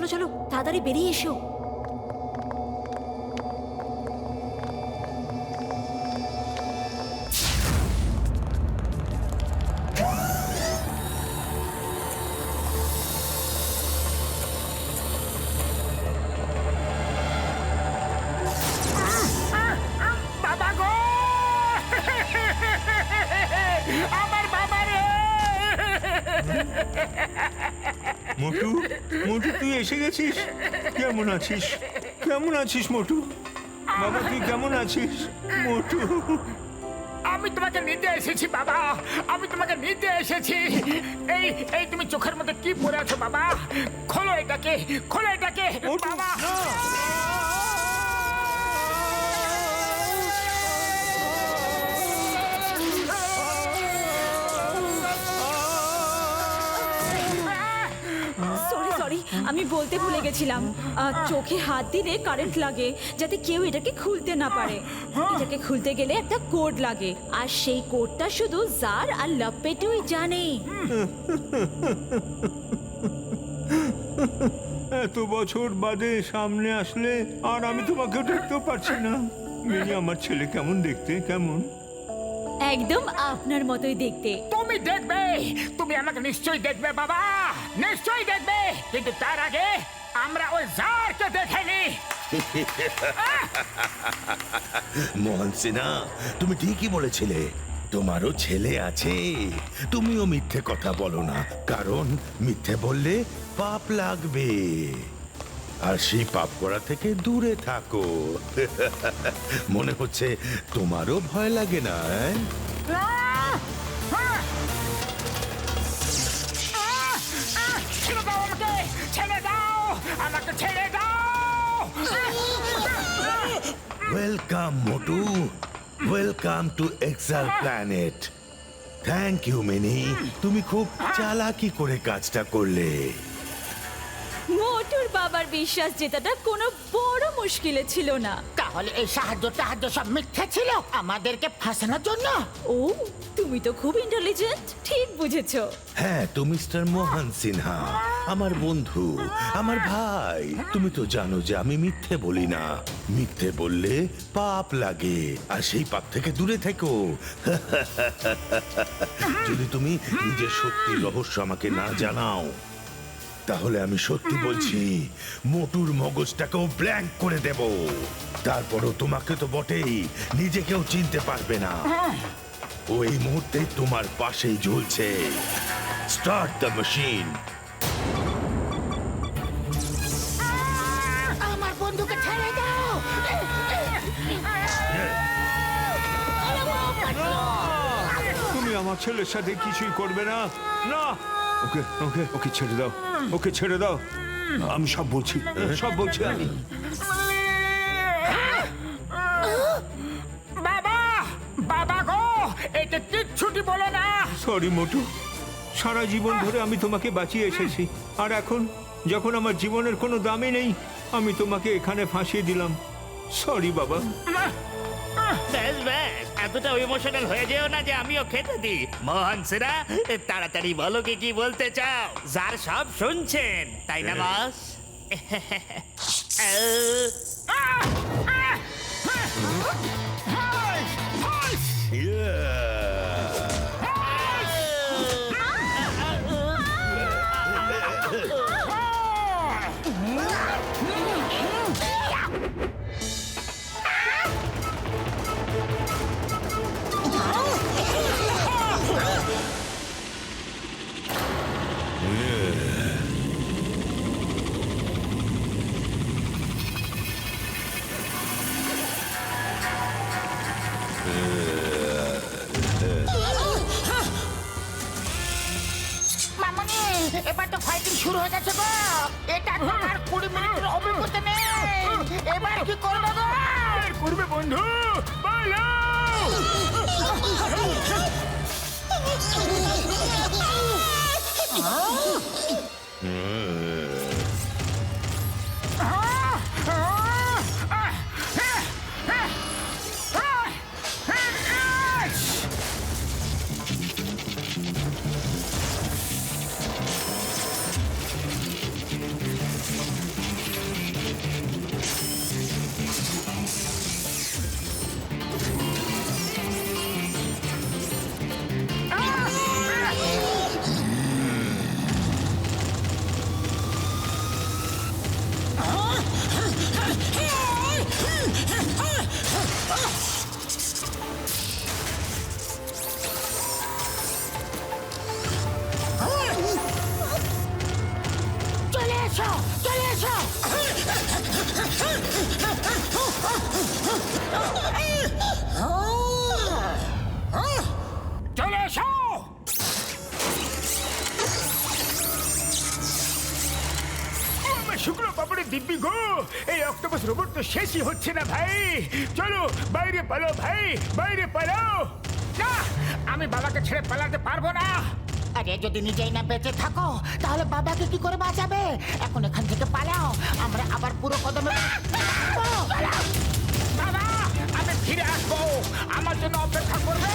চলো চলো তাড়াতাড়ি বেরিয়ে এসো। আছিস? কেমন আছিস মোটু? বাবা তুই কেমন আছিস মোটু? আমি তোমাকে নিতে এসেছি বাবা। আমি তোমাকে নিতে এসেছি। এই এই তুমি চোখের মধ্যে কি পরে আছো বাবা? খোলো এটাকে খোলো এটাকে বাবা। আমি বলতে ভুলে গেছিলাম আহ, চোখে হাত দিলে কারেন্ট লাগে যাতে কেউ এটাকে খুলতে না পারে। এটাকে খুলতে গেলে একটা কোড লাগে আর সেই কোডটা শুধু জার আর লপ্পেটুই জানে। এত বছর বাদে সামনে আসলে আর আমি তোমাকে দেখতেও পারছি না। মিনি আমার ছেলে কেমন দেখতে? কেমন? একদম আপনার মতোই দেখতে। তুমি দেখবে তুমি আমাকে নিশ্চয়ই দেখবে বাবা। নিশ্চয়ই দেখবে কিন্তু তার আগে আমরা ওই জারকে দেখে নি। মোহন সিনহা তুমি ঠিকই বলেছিলে। তোমারও ছেলে আছে। তুমিও মিথ্যে কথা বলো না কারণ মিথ্যে বললে পাপ লাগবে। আর সেই পাপ করা থেকে দূরে থাকো। মনে হচ্ছে তোমারও ভয় লাগে না ছেড়ে দাও! Welcome Motu welcome to এক্সাল planet thank you Mini তুমি খুব চালাকি করে কাজটা করলে। মোটুর বাবার বিশ্বাস জেতাটা কোনো বড় মুশকিলে ছিল না। তাহলে এই সাহায্য টাহায্য সব মিথ্যে ছিল? আমাদেরকে ফাঁসানোর জন্য? ও তুমি তো খুব ইন্টেলিজেন্ট ঠিক বুঝেছ। হ্যাঁ তো মিস্টার মোহন সিনহা আমার বন্ধু আমার ভাই। তুমি তো জানো যে আমি মিথ্যে বলি না। মিথ্যে বললে পাপ লাগে আর সেই পাপ থেকে দূরে থেকো। যদি তুমি নিজের সত্যি রহস্য আমাকে না জানাও তাহলে আমি সত্যি বলছি মোটুর মগজটাকেও ব্ল্যাঙ্ক করে দেব। তারপরও তোমাকে তো বটেই নিজেকেও চিনতে পারবে না। ও এই মুহূর্তে তোমার পাশেই ঝুলছে। স্টার্ট দ্য মেশিন আমার বন্ধুকে ছেড়ে দাও। তুমি আমার ছেলের সাথে কিছুই করবে না। না ওকে ওকে ওকে ছেড়ে দাও। ওকে ছেড়ে দাও। আমি সব বলছি সব বলছি আমি। বাবা বাবা গো এটা কিচ্ছুটি বলো না। সরি মোটু। সারা জীবন ধরে আমি তোমাকে বাঁচিয়ে এসেছি। আর এখন যখন আমার জীবনের কোনো দামই নেই আমি তোমাকে এখানে ফাঁসিয়ে দিলাম। সরি বাবা। ব্যাস ব্যাস এতটা ইমোশনাল হয়ে যেও না যে আমিও খেতে দিই। মোহন সেরা তাড়াতাড়ি বলো কি কি বলতে চাও। যার সব শুনছেন তাই না বাস এবার এবার কি করবে গো? করবে বন্ধু। ভাই বাইরে পালাও। না আমি বাবাকে ছেড়ে পালাতে পারব না। আরে যদি নিজেই না বেঁচে থাকো তাহলে বাবাকে কি করে বাঁচাবে? এখন এখান থেকে পালাও আমরা আবার পুরো কদমে বাবা আমি ফিরে আসব। আমার জন্য অপেক্ষা করবে।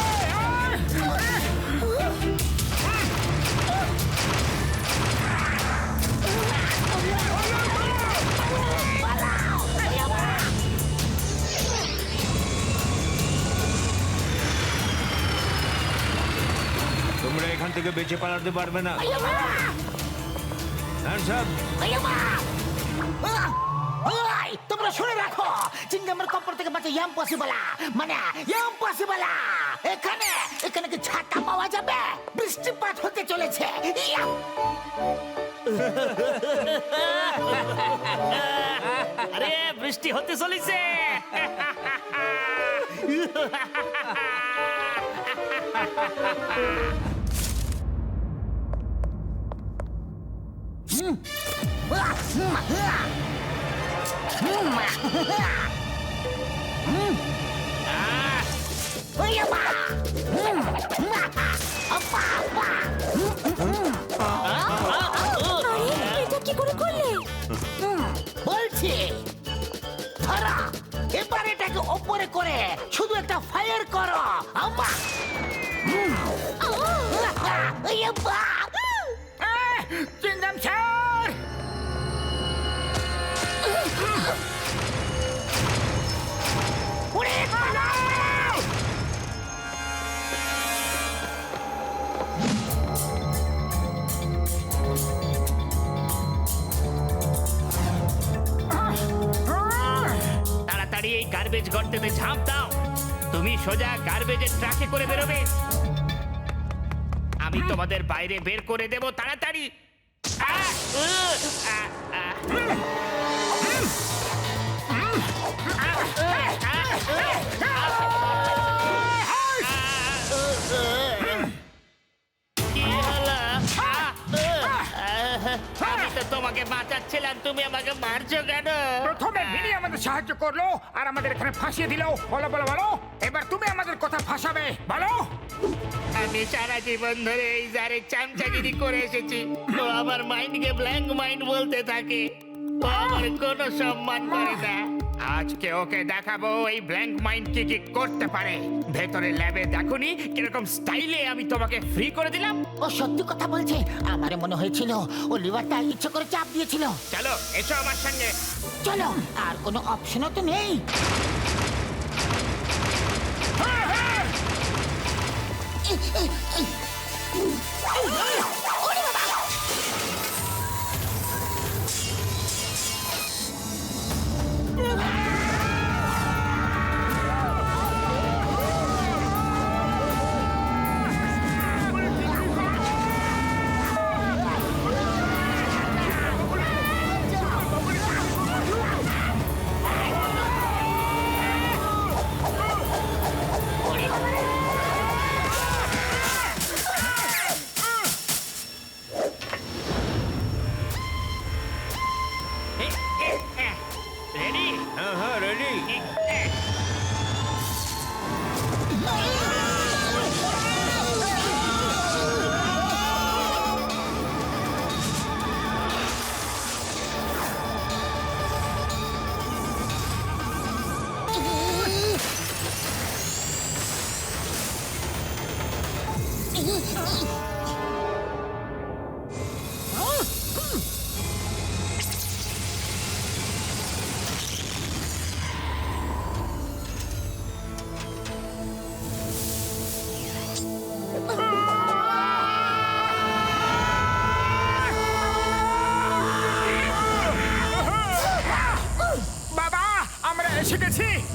এখান থেকে বেঁচে পালাতে পারবে না! ওই, তোমরা শুনে রাখো চিংগামের কপর থেকে বাঁচা ইয়াম পসিবল মানে ইয়াম পসিবল এখানে এখানে কি ছাতা পাওয়া যাবে? বৃষ্টিপাত হতে চলেছে! আরে বৃষ্টি হতে চলেছে ওইয়ামা! হুম, মা! আপা, আপা! আরে এটা কি করে করলে বলছি, ধরা, এবার এটাকে ওপরে করে শুধু একটা ফায়ার করো। আম্মা ওইয়ামা! চিংগাম স্যার তাড়াতাড়ি এই গার্বেজ গর্তেতে ঝাঁপ দাও। তুমি সোজা গার্বেজের ট্রাকে করে বেরোবে। আমি তোমাদের বাইরে বের করে দেব, তাড়াতাড়ি আহ! উহ! আহ! আহ! কি হলো? আহ! উহ! আমি তো তোমাকে বাঁচাচ্ছিলাম তুমি আমাকে মারছো কেন প্রথমে মিনি আমাদের সাহায্য করল, আর আমাদের এখানে ফাঁসিয়ে দিলো। বলো বলো বলো, এবার তুমি আমাদের কথা ফাঁসাবে। বলো। আমি সারা জীবন ধরে এই জারে চামচাগিরি করে এসেছি। ও আমার মাইন্ডকে ব্ল্যাঙ্ক মাইন্ড বলতে থাকে। ও আমার কোনো সম্মান করে না। আজকে ওকে দেখাবো এই ব্ল্যাঙ্ক মাইন্ড কি কি করতে পারে। ভেতরে ল্যাবে দেখুনি কীরকম স্টাইলে আমি তোমাকে ফ্রি করে দিলাম। ও সত্যি কথা বলছে আমার মনে হয়েছিল ও লিভারটা ইচ্ছে করে চাপ দিয়েছিল। চলো এসো আমার সঙ্গে। চলো আর কোনো অপশনও তো নেই। 诶诶诶诶诶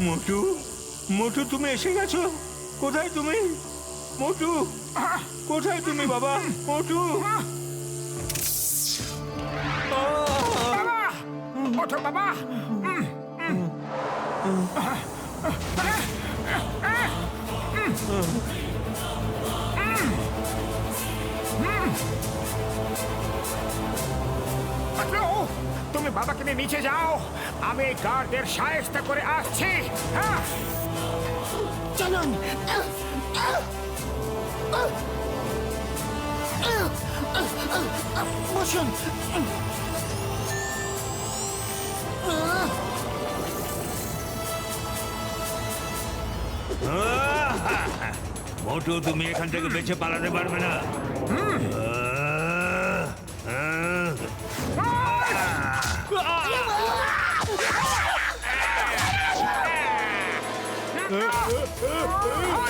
মোটু মোটু তুমি এসে গেছো? কোথায় তুমি? মোটু কোথায় তুমি বাবা? মোটু। ওঠো বাবা। তুমি বাবাকে নিয়ে নিচে যাও। আমি গার্ডের সায়স্তা করে আসছি। হ্যাঁ। চলুন বসুন। মোটু তুমি এখান থেকে বেঁচে পালাতে পারবে না। আমি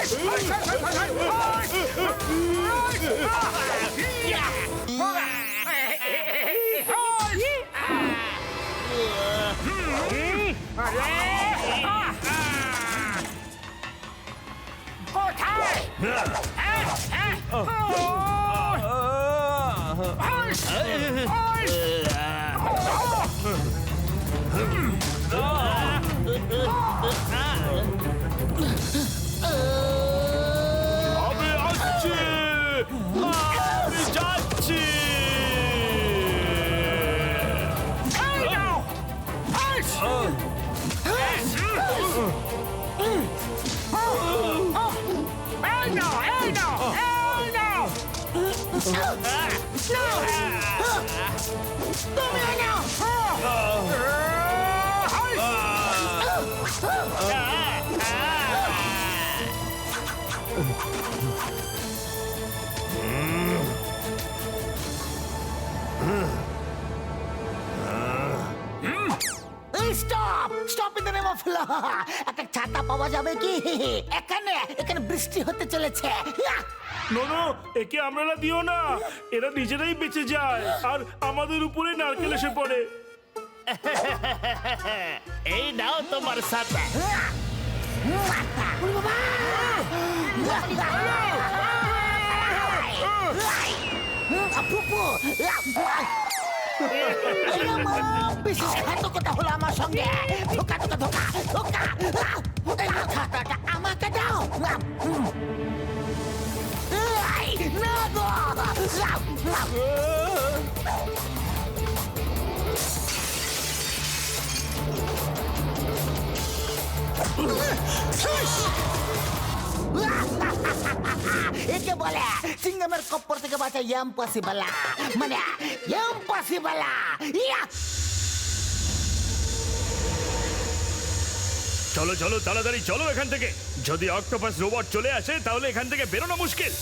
No! Stop me right now! একটা ছাতা পাওয়া যাবে কি এখানে এখানে বৃষ্টি হতে চলেছে নোনো একে আমরা দিও না এরা নিজেরাই বেঁচে যায় আর আমাদের উপরে নারকেল এসে পড়ে এই নাও তোমার সাথে ফুপু বিশেষ ঘাতকতা হলো আমার সঙ্গে ধোকা ধোকা ধোকা ধোকা এই ছাতাটা আমাকে দাও এই, না গো একে বলে কপ্পর থেকে বাঁচা মানে চলো চলো, তাড়াতাড়ি, চলো এখান থেকে। যদি অক্টোপাস রোবট চলে আসে, তাহলে এখান থেকে বেরোনো মুশকিল।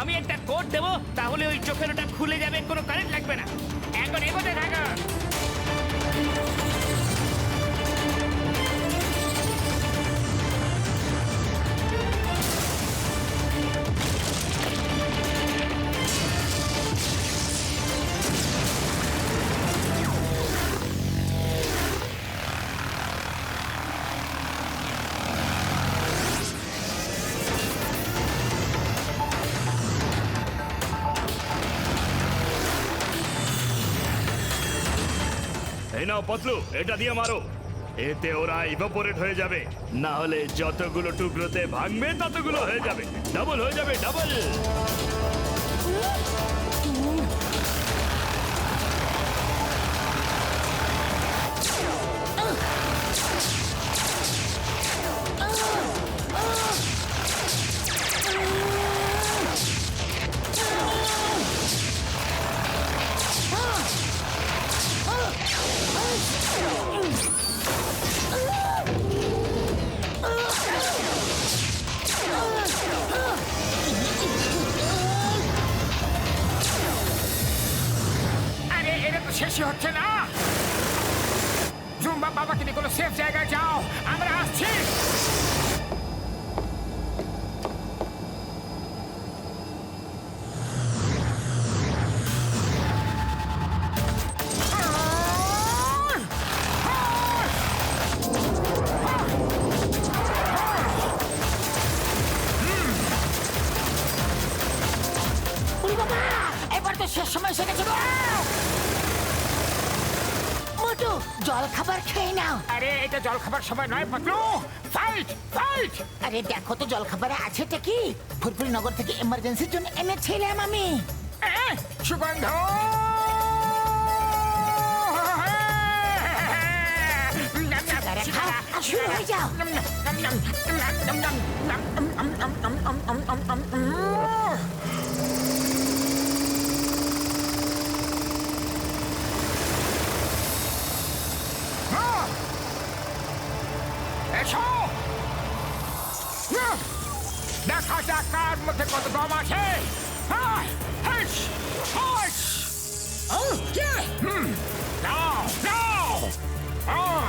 আমি একটা কোড দেবো, তাহলে ওই চোখের ওটা খুলে যাবে, কোনো কারেন্ট লাগবে না। এখন এগোতে থাকো। পতলু, এটা দিয়ে মারো। এতে ওরা ইভাপোরেট হয়ে যাবে। না হলে যতগুলো টুকরোতে ভাঙবে, ততগুলো হয়ে যাবে। ডাবল হয়ে যাবে ডাবল জল খাবার খেয়ে নাও আরে এটা জল খাবার সময় নয় পাতলু ফাইট ফাইট আরে দেখো তো জল খাবারে আছেটা কি ফুরফুরি নগর থেকে এমার্জেন্সির জন্য এনেছিলাম আমি সুগন্ধ সিগারেট খাও আর শুরু হয়ে যাও এসো দেখা যাক কার মধ্যে কত দম আছে আহ, হাইস, হাইস। হুম, নাও, নাও। আহ,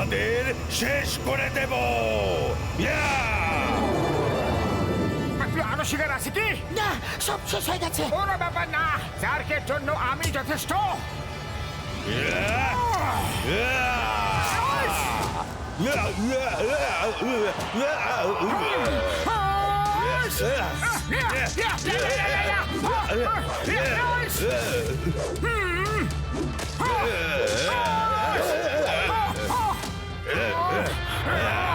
তোমাদের শেষ করে দেব। আরও শিকার আছে কি? না সব শেষ হয়ে গেছে। কোনো ব্যাপার না জার্কের জন্য আমি যথেষ্ট। Yeah! Hmm. Hmm. Yeah.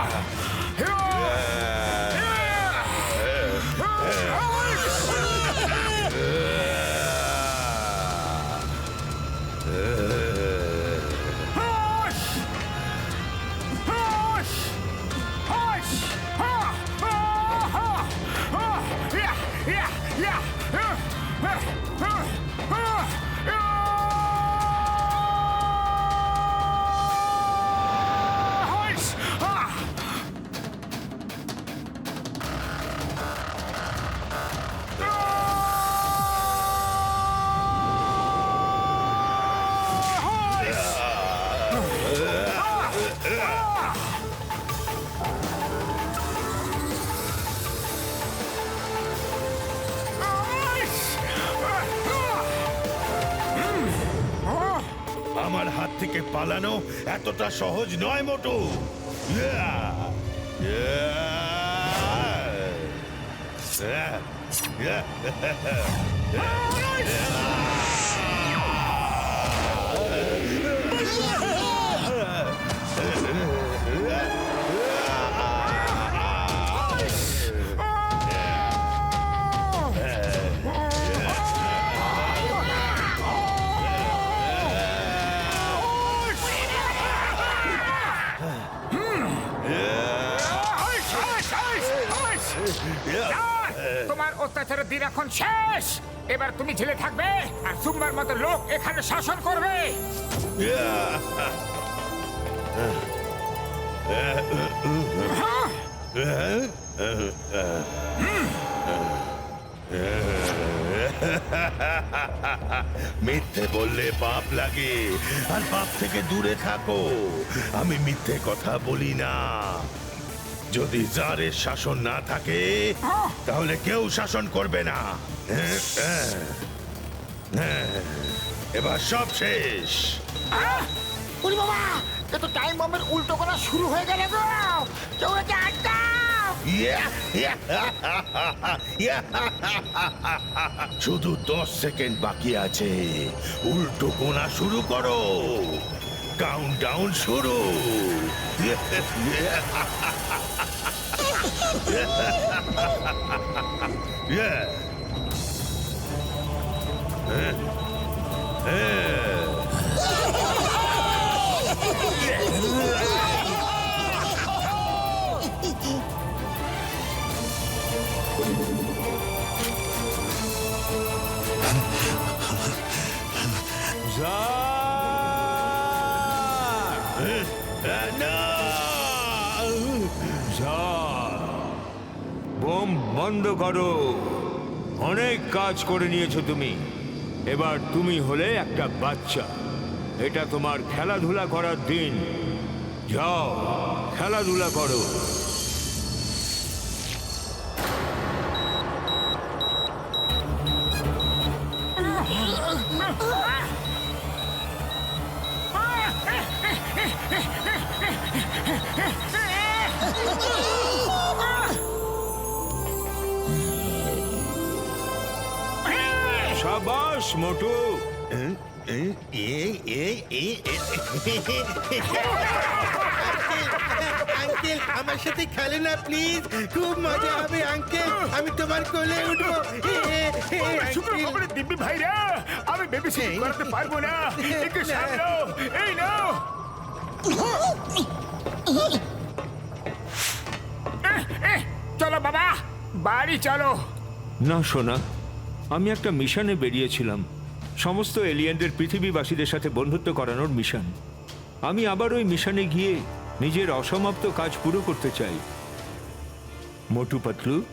পালানো এতটা সহজ নয় মোটু। ইয়া! তোমার অত্যাচারের দিন এখন শেষ। এবার তুমি ঝেলে থাকবে আর সুম্বার মতো লোক এখানে শাসন করবে। মিথ্যে বললে পাপ লাগে, আর পাপ থেকে দূরে থাকো। আমি মিথ্যে কথা বলি না। যদি জারের শাসন না থাকে তাহলে কেউ শাসন করবে না। হ্যাঁ, হ্যাঁ, হ্যাঁ। এবার সব শেষ। উরি বাবা এ তো টাইম বম্বের উল্টো করা শুরু হয়ে গেল গো। কেউ একে আটকাও! শুধু দশ সেকেন্ড বাকি আছে। উল্টো কোনা শুরু করো। কাউন্ট ডাউন শুরু yeah. Huh? Yeah. বোম বন্ধ করো। অনেক কাজ করে নিয়েছো তুমি। এবার তুমি হলে একটা বাচ্চা। এটা তোমার খেলাধুলা করার দিন। যাও, খেলাধুলা করো। সাবাস মোটু। আঙ্কেল আমার সাথে খেলে না প্লিজ খুব মজা হবে আঙ্কেল। আমি তোমার কোলে উঠবো। দিব্যি ভাইরা আমি বেবি করাতে পারব না। একটু সামলাও। এই নাও। চলো বাবা বাড়ি চলো। না সোনা। আমি একটা মিশনে বেরিয়েছিলাম। সমস্ত এলিয়েনদের পৃথিবীবাসীদের সাথে বন্ধুত্ব করানোর মিশন। আমি আবার ওই মিশনে গিয়ে নিজের অসমাপ্ত কাজ পুরো করতে চাই। মোটু পাতলু,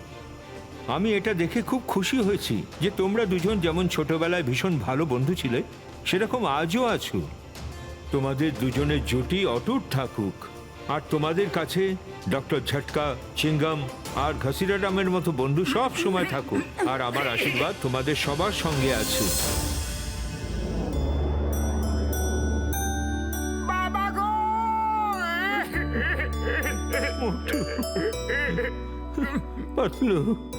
আমি এটা দেখে খুব খুশি হয়েছি যে তোমরা দুজন যেমন ছোটবেলায় ভীষণ ভালো বন্ধু ছিলে, সেরকম আজও আছো। তোমাদের দুজনের জুটি অটুট থাকুক। আর তোমাদের কাছে ডক্টর ঝটকা চিঙ্গাম আর ঘসিরাডামের মতো বন্ধু সব সময় থাকুক। আর আমার আশীর্বাদ তোমাদের সবার সঙ্গে আছে। পাতলু।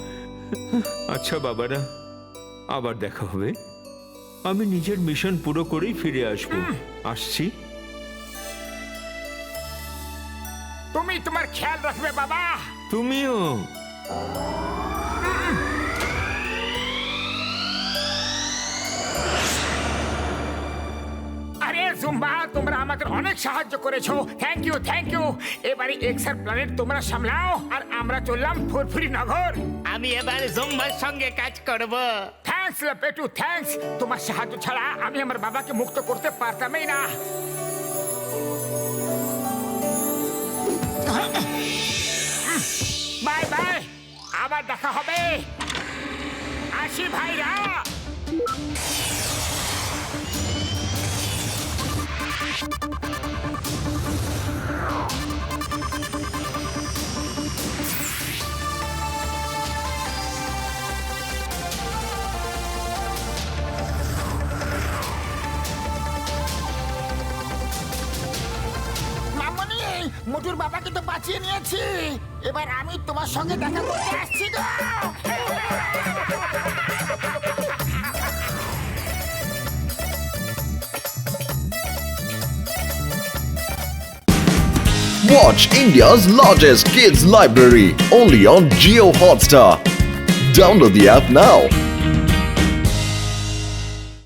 আচ্ছা বাবারা আবার দেখা হবে। আমি নিজের মিশন পুরো করেই ফিরে আসব। আসছি। খেয়াল রাখবে বাবা। তুমিও। আরে জুম্বা তোমরা আমাদের অনেক সাহায্য করেছ। থ্যাংক ইউ থ্যাংক ইউ এবারে এক্সার প্ল্যানেট তোমরা সামলাও আর আমরা চললাম ফুরফুরি নগর। আমি এবার জুম্বার সঙ্গে কাজ করব। থ্যাঙ্কস পেটু থ্যাঙ্কস তোমার সাহায্য ছাড়া আমি আমার বাবাকে মুক্ত করতে পারতামই না। বাই বাই আবার দেখা হবে আসি ভাইরা Thank you. মোটুর বাবাকে তো বাঁচিয়ে নিয়েছি এবার আমি তোমার সঙ্গে দেখা করতে আসছি গো Watch India's largest kids library only on Geo Hotstar. Download the app now.